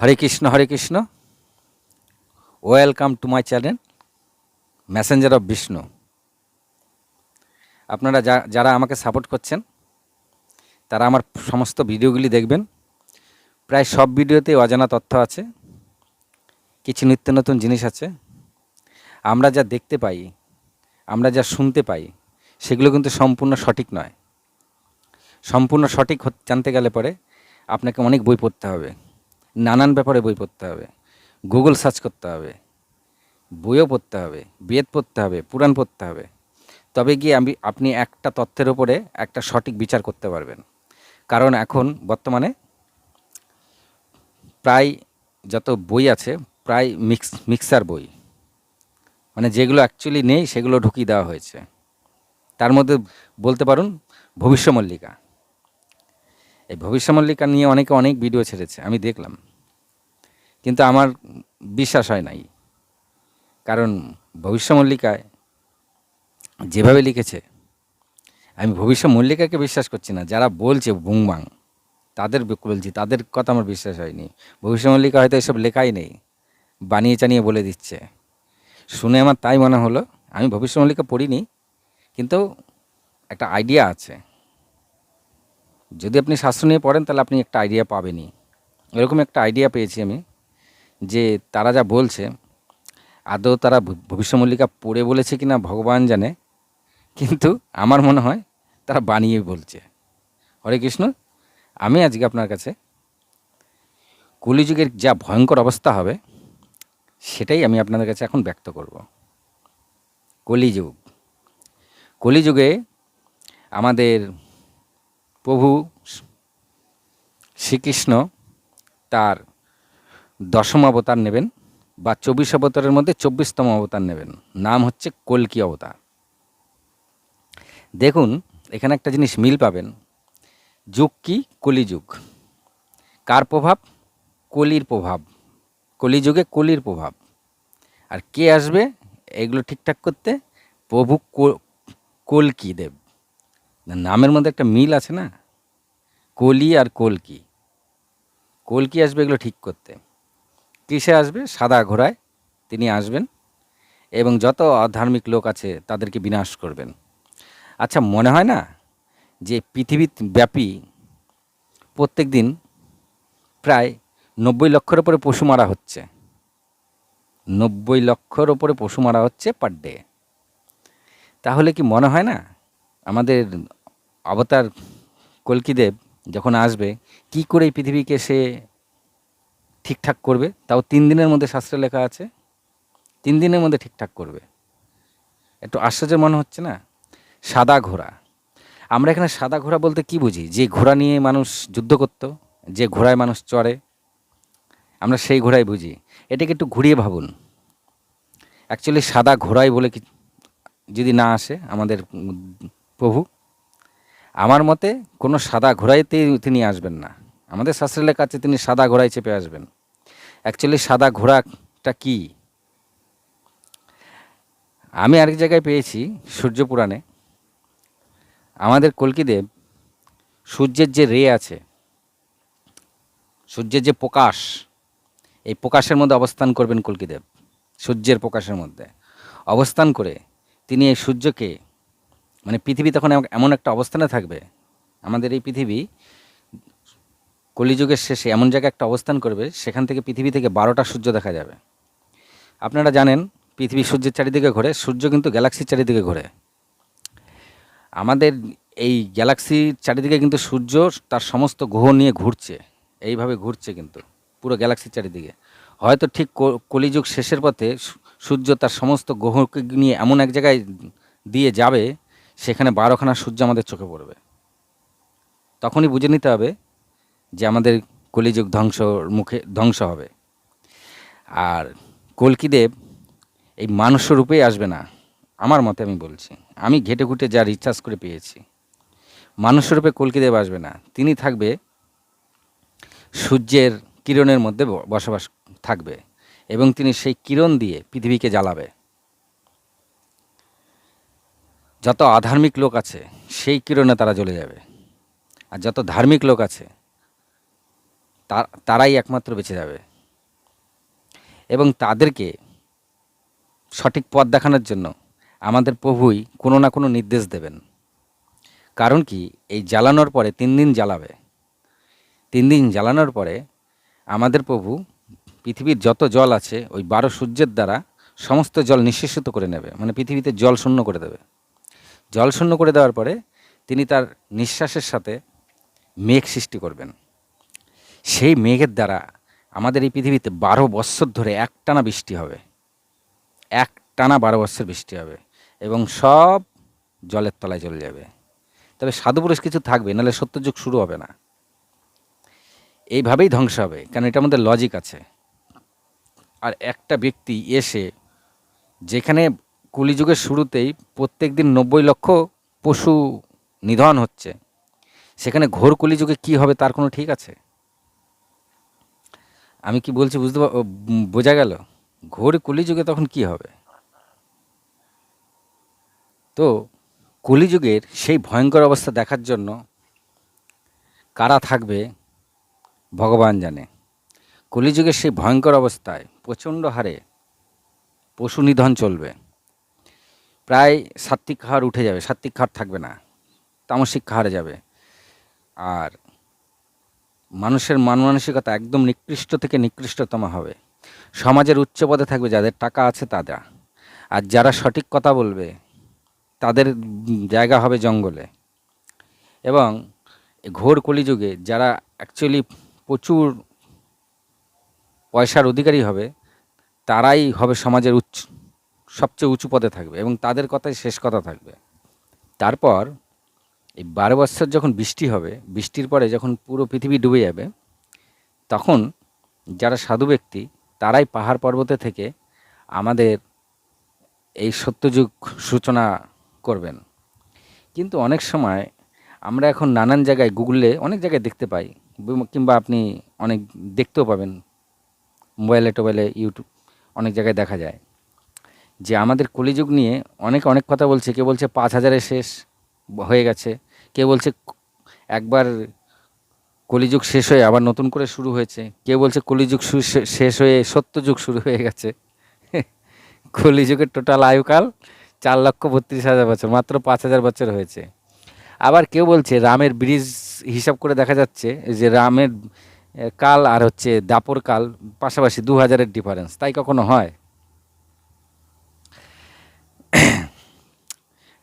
Hare Krishna Hare Krishna. Welcome to my channel messenger of Vishnu আপনারা যারা আমাকে support করছেন, তারা আমার সমস্ত ভিডিওগুলি দেখবেন। প্রায় সব ভিডিওতে অজানা তথ্য আছে, কিছু নিত্য নতুন জিনিস আছে। আমরা যা দেখতে পাই, আমরা যা শুনতে পাই, সেগুলো কিন্তু সম্পূর্ণ সঠিক নয়। সম্পূর্ণ সঠিক জানতে গেলে পরে আপনাকে অনেক বই পড়তে হবে। নানান ব্যাপারে বই পড়তে হবে। গুগল সার্চ করতে হবে। বইও পড়তে হবে। বেদ পড়তে হবে। পুরাণ পড়তে হবে। তবে গিয়ে আমি, আপনি একটা তথ্যের ওপরে একটা সঠিক বিচার করতে পারবেন। কারণ এখন বর্তমানে প্রায় যত বই আছে, প্রায় মিক্স, মিক্সার বই। মানে যেগুলো অ্যাকচুয়ালি নেই, সেগুলো ঢুকিয়ে দেওয়া হয়েছে। তার মধ্যে বলতে পারুন, ভবিষ্যমল্লিকা। এই ভবিষ্যমল্লিকা নিয়ে অনেকে অনেক ভিডিও ছেড়েছে, আমি দেখলাম। কিন্তু আমার বিশ্বাস হয় নাই। কারণ ভবিষ্যমল্লিকায় যেভাবে লিখেছে, আমি ভবিষ্য মল্লিকাকে বিশ্বাস করছি না। যারা বলছে বুংবাং তাদের বলছি তাদের কথা আমার বিশ্বাস হয়নি। ভবিষ্য মল্লিকা হয়তো এসব লেখাই নেই, বানিয়ে চানিয়ে বলে দিচ্ছে। শুনে আমার তাই মনে হলো, আমি ভবিষ্য মল্লিকা পড়িনি, কিন্তু একটা আইডিয়া আছে। যদি আপনি শাস্ত্র নিয়ে পড়েন, তাহলে আপনি একটা আইডিয়া পাবেনই। এরকম একটা আইডিয়া পেয়েছি আমি, যে তারা যা বলছে, আদৌ তারা ভবিষ্যমল্লিকা পড়ে বলেছে কিনা ভগবান জানে, কিন্তু আমার মনে হয় তারা বানিয়ে বলছে। হরে কৃষ্ণ, আমি আজকে আপনার কাছে কলিযুগের যা ভয়ঙ্কর অবস্থা হবে, সেটাই আমি আপনাদের কাছে এখন ব্যক্ত করব। কলিযুগ। কলিযুগে আমাদের প্রভু শ্রীকৃষ্ণ তার দশম অবতার নেবেন বা চব্বিশ অবতারের মধ্যে চব্বিশতম অবতার নেবেন। নাম হচ্ছে কল্কি অবতার। দেখুন, এখানে একটা জিনিস মিল পাবেন। যুগ কি? কলিযুগ। কার প্রভাব? কলির প্রভাব। কলিযুগে কলির প্রভাব। আর কে আসবে? এগুলো ঠিকঠাক করতে প্রভু কল্কি দেব নামের মধ্যে একটা মিল আছে না? কলি আর কলকি। কলকি আসবে এগুলো ঠিক করতে। কিসে আসবে? সাদা ঘোড়ায় তিনি আসবেন এবং যত অধার্মিক লোক আছে তাদেরকে বিনাশ করবেন। আচ্ছা মনে হয় না যে পৃথিবী ব্যাপী প্রত্যেক দিন প্রায় নব্বই লক্ষের ওপরে পশু মারা হচ্ছে। নব্বই লক্ষের ওপরে পশু মারা হচ্ছে পার ডে। তাহলে কি মনে হয় না আমাদের অবতার কল্কিদেব যখন আসবে, কি করে এই পৃথিবীকে সে ঠিকঠাক করবে? তাও তিন দিনের মধ্যে শাস্ত্রে লেখা আছে, তিন দিনের মধ্যে ঠিকঠাক করবে। একটু আশ্চর্য মনে হচ্ছে না? সাদা ঘোড়া। আমরা এখানে সাদা ঘোড়া বলতে কি বুঝি? যে ঘোড়া নিয়ে মানুষ যুদ্ধ করত, যে ঘোড়ায় মানুষ চড়ে, আমরা সেই ঘোড়াই বুঝি। এটাকে একটু ঘুরিয়ে ভাবুন। অ্যাকচুয়ালি সাদা ঘোড়াই বলে যদি না আসে, আমাদের প্রভু, আমার মতে কোনো সাদা ঘোড়াইতে তিনি আসবেন না। আমাদের শাস্ত্রের কাছে তিনি সাদা ঘোড়ায় চেপে আসবেন। অ্যাকচুয়ালি সাদা ঘোড়াটা কি? আমি আরেক জায়গায় পেয়েছি সূর্য পুরাণে। আমাদের কলকিদেব সূর্যের যে রে আছে, সূর্যের যে প্রকাশ, এই প্রকাশের মধ্যে অবস্থান করবেন কলকিদেব। সূর্যের প্রকাশের মধ্যে। অবস্থান করে তিনি এই সূর্যকে মানে পৃথিবী তখন এমন- একটা অবস্থানে থাকবে। আমাদের এই পৃথিবী কলিযুগের শেষে এমন জায়গায় একটা অবস্থান করবে, সেখান থেকে পৃথিবী থেকে বারোটা সূর্য দেখা যাবে। আপনারা জানেন, পৃথিবী সূর্যের চারিদিকে ঘোরে, সূর্য কিন্তু গ্যালাক্সির চারিদিকে ঘোরে। আমাদের এই গ্যালাক্সির চারিদিকে কিন্তু সূর্য তার সমস্ত গ্রহ নিয়ে ঘুরছে। এইভাবে ঘুরছে কিন্তু, পুরো গ্যালাক্সির চারিদিকে। হয়তো ঠিক কলিযুগ শেষের পথে সূর্য তার সমস্ত গ্রহকে নিয়ে এমন এক জায়গায় দিয়ে যাবে সেখানে বারোখানা সূর্য আমাদের চোখে পড়বে। তখনই বুঝে নিতে হবে যে আমাদের কলিযুগ ধ্বংসর মুখে ধ্বংস হবে। আর কলকিদেব এই মানুষ রূপেই আসবে না। আমার মতে আমি বলছি, আমি ঘেটে ঘুটে যা রিচার্জ করে পেয়েছি মানুষ রূপে কল্কিদেব আসবে না। তিনি থাকবে, সূর্যের কিরণের মধ্যে বসবাস থাকবে এবং তিনি সেই কিরণ দিয়ে পৃথিবীকে জ্বালাবে। যত আধার্মিক লোক আছে, সেই কিরণে তারা জ্বলে যাবে। আর যত ধার্মিক লোক আছে তারাই একমাত্র বেঁচে যাবে। এবং তাদেরকে সঠিক পথ দেখানোর জন্য আমাদের প্রভুই কোনো না কোনো নির্দেশ দেবেন। কারণ কি, এই জ্বালানোর পরে তিন দিন জ্বালাবে। তিন দিন জ্বালানোর পরে আমাদের প্রভু পৃথিবীর যত জল আছে, ওই বারো সূর্যের দ্বারা সমস্ত জল নিঃশেষিত করে নেবে। মানে পৃথিবীতে জল শূন্য করে দেবে। জল শূন্য করে দেওয়ার পরে তিনি তার নিঃশ্বাসের সাথে মেঘ সৃষ্টি করবেন। সেই মেঘের দ্বারা আমাদের এই পৃথিবীতে বারো বৎসর ধরে একটানা বৃষ্টি হবে। এক টানা বারো বৎসর বৃষ্টি হবে এবং সব জলের তলায় চলে যাবে। তবে সাধু পুরুষ কিছু থাকবে, নাহলে সত্যযুগ শুরু হবে না। এইভাবেই ধ্বংস হবে, কারণ এটার মধ্যে লজিক আছে। আর একটা ব্যক্তি এসে যেখানে কলিযুগের শুরুতেই প্রত্যেক দিন নব্বই লক্ষ পশু নিধন হচ্ছে। সেখানে ঘোর কলিযুগে কি হবে তার কোনো ঠিক আছে? আমি কি বলছি বুঝতে বোঝা গেল? ঘোর কলিযুগে তখন কি হবে? তো কলিযুগের সেই ভয়ঙ্কর অবস্থা দেখার জন্য কারা থাকবে ভগবান জানে। কলিযুগের সেই ভয়ঙ্কর অবস্থায় প্রচণ্ড হারে পশু নিধন চলবে। প্রায় সাত্বিক খাওয়ার উঠে যাবে সাত্বিক খাওয়ার থাকবে না, তামসিক খাওয়ারে যাবে। আর মানুষের মান মানসিকতা একদম নিকৃষ্ট থেকে নিকৃষ্টতম হবে। সমাজের উচ্চ পদে থাকবে যাদের টাকা আছে তারা। আর যারা সঠিক কথা বলবে, তাদের জায়গা হবে জঙ্গলে। এবং ঘোর কলিযুগে যারা অ্যাকচুয়ালি প্রচুর পয়সার অধিকারী হবে, তারাই হবে সমাজের উচ্চ সবচেয়ে উঁচু পদে থাকবে এবং তাদের কথাই শেষ কথা থাকবে। তারপর এই বারো বছর যখন বৃষ্টি হবে, বৃষ্টির পরে যখন পুরো পৃথিবী ডুবে যাবে, তখন যারা সাধু ব্যক্তি, তারাই পাহাড় পর্বতে থেকে আমাদের এই সত্যযুগ সূচনা করবেন। কিন্তু অনেক সময় আমরা এখন নানান জায়গায় গুগলে অনেক জায়গায় দেখতে পাই, কিংবা আপনি অনেক দেখতেও পাবেন, মোবাইলে, টোবাইলে, ইউটিউব অনেক জায়গায় দেখা যায়। যে আমাদের কলিযুগ নিয়ে অনেক অনেক কথা বলছে। কেউ বলছে পাঁচ হাজারে শেষ হয়ে গেছে। কেউ বলছে একবার কলিযুগ শেষ হয়ে আবার নতুন করে শুরু হয়েছে। কেউ বলছে কলিযুগ শেষ হয়ে সত্যযুগ শুরু হয়ে গেছে। কলিযুগের টোটাল আয়ুকাল চার লক্ষ বত্রিশ হাজার বছর, মাত্র পাঁচ হাজার বছর হয়েছে। আবার কেউ বলছে রামের ব্রিজ হিসাব করে দেখা যাচ্ছে যে রামের কাল আর হচ্ছে দাপর কাল পাশাপাশি দু হাজারের ডিফারেন্স তাই কখনো হয়?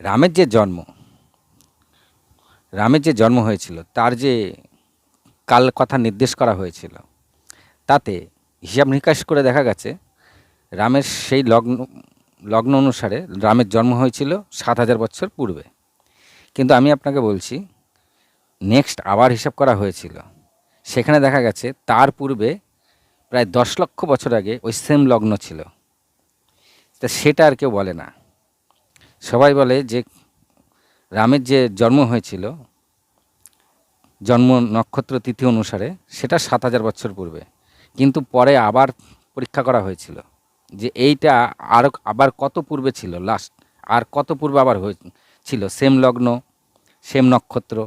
রামের যে জন্ম, রামের যে জন্ম হয়েছিল, তার যে কাল কথা নির্দেশ করা হয়েছিল, তাতে হিসাব নিকাশ করে দেখা গেছে, রামের সেই লগ্ন লগ্ন অনুসারে রামের জন্ম হয়েছিল সাত হাজার বছর পূর্বে। কিন্তু আমি আপনাকে বলছি নেক্সট আবার হিসাব করা হয়েছিল। সেখানে দেখা গেছে, তার পূর্বে প্রায় দশ লক্ষ বছর আগে ওই সেম লগ্ন ছিল। তা সেটা আর কেউ বলে না। সবাই বলে যে রামের যে জন্ম হয়েছিল, জন্ম নক্ষত্র তিথি অনুসারে সেটা সাত হাজার বছর পূর্বে। কিন্তু পরে আবার পরীক্ষা করা হয়েছিল যে এইটা আর আবার কত পূর্বে ছিল লাস্ট আর কত পূর্বে আবার হয়ে ছিল সেম লগ্ন সেম নক্ষত্র।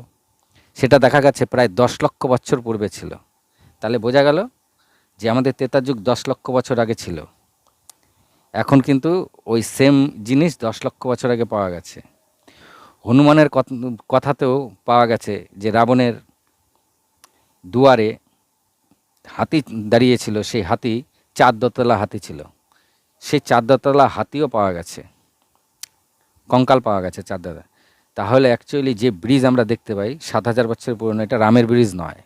সেটা দেখা গেছে প্রায় দশ লক্ষ বছর পূর্বে ছিল। তাহলে বোঝা গেল যে আমাদের তেতার যুগ দশ লক্ষ বছর আগে ছিল। এখন কিন্তু ওই সেম জিনিস দশ লক্ষ বছর আগে পাওয়া গেছে। হনুমানের কথ- কথাতেও পাওয়া গেছে যে রাবণের দুয়ারে হাতি দাঁড়িয়েছিল, সেই হাতি চার দোতলা হাতি ছিল। সেই চার দোতলা হাতিও পাওয়া গেছে। কঙ্কাল পাওয়া গেছে চার দাদা তাহলে অ্যাকচুয়ালি যে ব্রিজ আমরা দেখতে পাই, সাত হাজার বছর পুরনো, এটা রামের ব্রিজ নয়।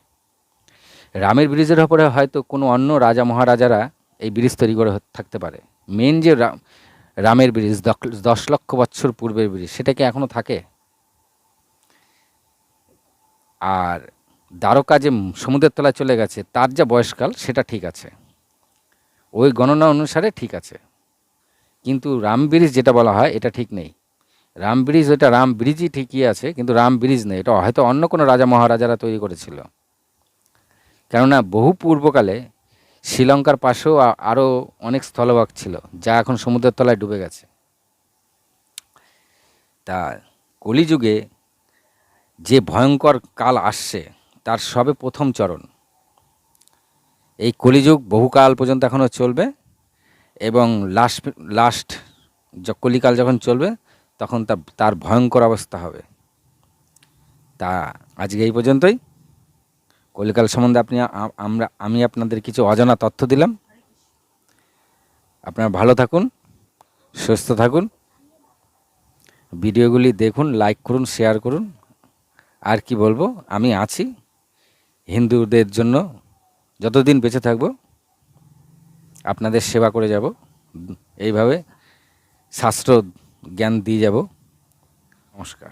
রামের ব্রিজের ওপরে হয়তো কোনো অন্য রাজা, মহারাজারা এই ব্রিজ তৈরি করে থাকতে পারে। মেন যে রামের ব্রিজ দশ লক্ষ বছর পূর্বের ব্রিজ, সেটা কি এখনও থাকে? আর দ্বারকা যে সমুদ্রের তলায় চলে গেছে, তার যা বয়সকাল, সেটা ঠিক আছে। ওই গণনা অনুসারে ঠিক আছে। কিন্তু রাম ব্রিজ যেটা বলা হয়, এটা ঠিক নেই। রাম ব্রিজ ওটা রাম ব্রিজই ঠিকই আছে, কিন্তু রাম ব্রিজ নেই। এটা হয়তো অন্য কোনো রাজা মহারাজারা তৈরি করেছিল। কেননা বহু পূর্বকালে শ্রীলঙ্কার পাশেও আরও অনেক স্থলভাগ ছিল, যা এখন সমুদ্রের তলায় ডুবে গেছে। তা কলিযুগে যে ভয়ঙ্কর কাল আসছে, তার সবে প্রথম চরণ। এই কলিযুগ বহুকাল পর্যন্ত এখনও চলবে এবং লাস্ট লাস্ট কলিকাল যখন চলবে, তখন তা তার ভয়ঙ্কর অবস্থা হবে। তা আজকে এই পর্যন্তই। কলিকাল সম্বন্ধে আপনি আমরা, আমি আপনাদের কিছু অজানা তথ্য দিলাম। আপনারা ভালো থাকুন, সুস্থ থাকুন। ভিডিওগুলি দেখুন, লাইক করুন, শেয়ার করুন। আর কি বলব, আমি আছি হিন্দুদের জন্য। যতদিন বেঁচে থাকব, আপনাদের সেবা করে যাব। এইভাবে শাস্ত্র জ্ঞান দিয়ে যাব। নমস্কার।